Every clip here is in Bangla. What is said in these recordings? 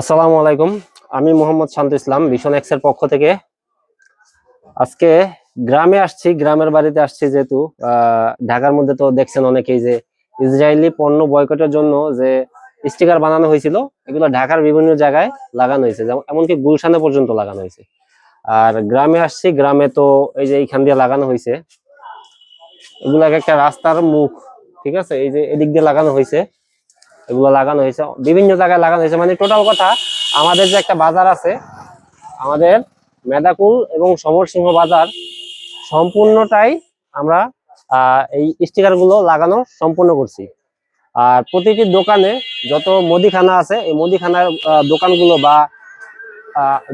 আসসালামু আলাইকুম। আমি মোহাম্মদ শান্ত ইসলাম ভীষণ এক্সের পক্ষ থেকে। আজকে গ্রামে আসছি, গ্রামের বাড়িতে আসছি যেহেতু। ঢাকার মধ্যে তো দেখছেন অনেকেই যে ইসরায়েলি পণ্য বয়কটের জন্য যে স্টিকার বানানো হয়েছিল, এগুলো ঢাকার বিভিন্ন জায়গায় লাগানো হয়েছে। যেমন, এমনকি গুলশানে পর্যন্ত লাগানো হয়েছে। আর গ্রামে আসছি, গ্রামে তো এই যে এইখান দিয়ে লাগানো হয়েছে। এগুলো একটা রাস্তার মুখ, ঠিক আছে? এই যে এদিক দিয়ে লাগানো হয়েছে। এগুলো লাগানো হয়েছে। বিভিন্ন জায়গায় লাগানো হয়েছে। মানে টোটাল কথা, আমাদের যে একটা বাজার আছে, আমাদের মেদাকুল এবং সমরসিংহ বাজার সম্পূর্ণটাই আমরা এই স্টিকারগুলো লাগানো সম্পূর্ণ করছি। আর প্রতিটি দোকানে যত মুদিখানা আছে, এই মুদিখানার দোকানগুলো বা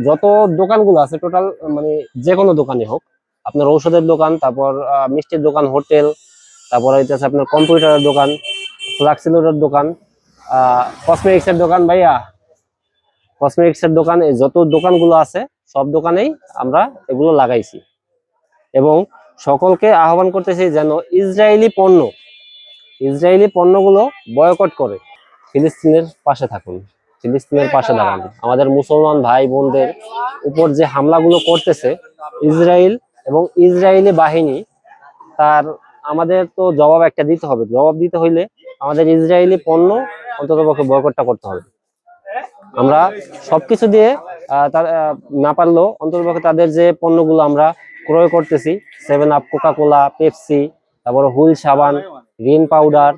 যত দোকানগুলো আছে টোটাল মানে যে কোনো দোকানে হোক, আপনার ঔষধের দোকান, তারপর মিষ্টির দোকান, হোটেল, তারপর হইতেছে আপনার কম্পিউটারের দোকান ফ্লাক্সিলোডের দোকান কসমেটিক্স এর দোকান ভাইয়া। কসমেটিক্সের দোকান যত দোকানগুলো আছে, সব দোকানেই আমরা এগুলো লাগাইছি। এবং সকলকে আহ্বান করতেছি যেন ইসরায়েলি পণ্য, ইসরায়েলি পণ্যগুলো বয়কট করে। ফিলিস্তিনের পাশে থাকুন, ফিলিস্তিনের পাশে দাঁড়ান। আমাদের মুসলমান ভাই বোনদের উপর যে হামলাগুলো করতেছে, ইসরায়েল এবং ইসরায়েলি বাহিনী, তার আমাদের তো জবাব একটা দিতে হবে। জবাব দিতে হইলে আমাদের ইসরায়েলি পণ্য অন্তত পক্ষে বয়কটটা করতে হবে। আমরা সবকিছু দিয়ে তার না পারলেও অন্ততপক্ষে তাদের যে পণ্যগুলো আমরা ক্রয় করতেছি Seven Up Coca Cola Pepsi তারপর হুল সাবান রিন পাউডার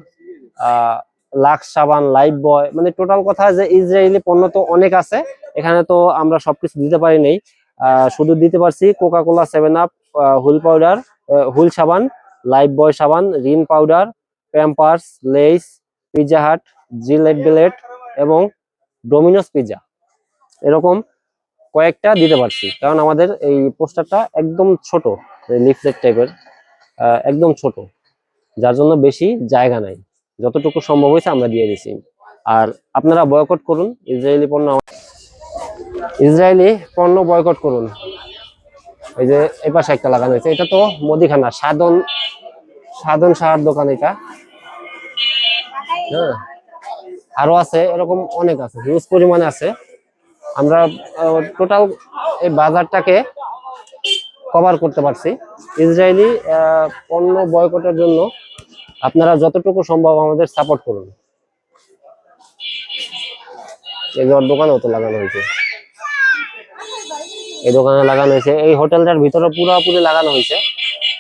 লাক্স সাবান লাইফ বয় মানে টোটাল কথা যে ইসরায়েলি পণ্য তো অনেক আছে, এখানে তো আমরা সবকিছু দিতে পারি নাই। শুধু দিতে পারছি Coca Cola Seven Up Wheel powder Wheel সাবান লাইফ বয় সাবান Rin powder Pampers Lays Pizza Hut Gillette বিলেট এবং ডোমিনোস পিৎজা এরকম কয়েকটা দিতে পারছি, কারণ আমাদের এই পোস্টারটা একদম ছোট লিফলেট টাইপের একদম ছোট, যার জন্য বেশি জায়গা নাই। যতটুকু সম্ভব হয়েছে আমরা দিয়ে দিছি। আর আপনারা বয়কট করুন, ইসরায়েলি পণ্য ইসরায়েলি পণ্য বয়কট করুন। এই যে এই পাশে একটা লাগানো হয়েছে, এটা তো মুদিখানা, সাধন সাধন সাহার দোকান এটা। হ্যাঁ। আরও আছে এরকম অনেক আছে হিউজ পরিমাণে আছে। আমরা টোটাল এই বাজারটাকে কভার করতে পারছি। ইসরায়েলি পণ্য বয়কটের জন্য আপনারা যতটুকু সম্ভব আমাদের সাপোর্ট করুন। এই ওর দোকানেও তো লাগানো হয়েছে। এই দোকানে লাগানো হয়েছে। এই হোটেলটার ভিতরে পুরোপুরি লাগানো হয়েছে।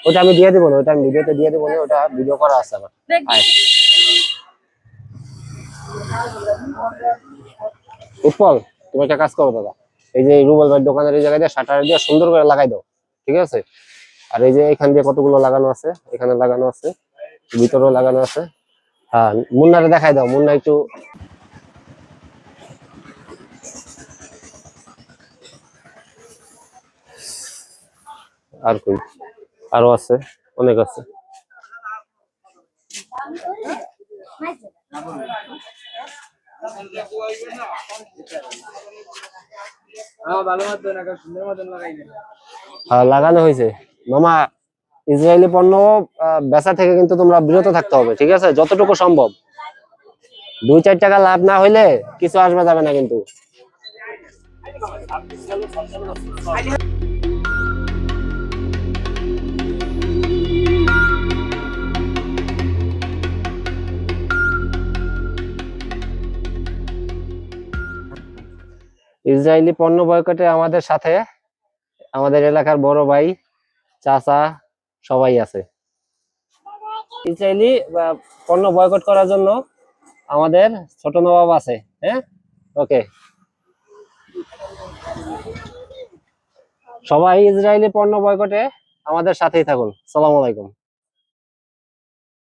ওটা আমি দিয়ে দেবো না ওটা আমি ভিডিওতে দিয়ে দেবো না ওটা ভিডিও করা আছে আমার। উৎপল, তুমি একটা কাজ করো দাদা। এই যে রুবেল ভাইয়ের দোকানের এই জায়গায় দিয়ে শাটার দিয়ে সুন্দর করে লাগাই দাও, ঠিক আছে? আর এই যে এখান দিয়ে কতগুলো লাগানো আছে, এখানে লাগানো আছে, ভিতরেও লাগানো আছে। হ্যাঁ মুন্নারে দেখাই দাও, মুন্না একটু আর কই? আরও আছে, অনেক আছে। লাগানো হয়েছে। মামা, ইসরায়েলি পণ্য বেচা থেকে কিন্তু তোমরা বিরত থাকতে হবে, ঠিক আছে? যতটুকু সম্ভব। দুই, চার টাকা লাভ না হইলে কিছু আসবে যাবে না কিন্তু। ইসরায়েলি পণ্য বয়কটে আমাদের সাথে আমাদের এলাকার বড় ভাই, চাচা সবাই আছে। ইসরায়েলি পণ্য বয়কট করার জন্য আমাদের ছোট নবাব আছে হ্যাঁ? ওকে। সবাই ইসরায়েলি পণ্য বয়কটে আমাদের সাথেই থাকুন। সালাম আলাইকুম।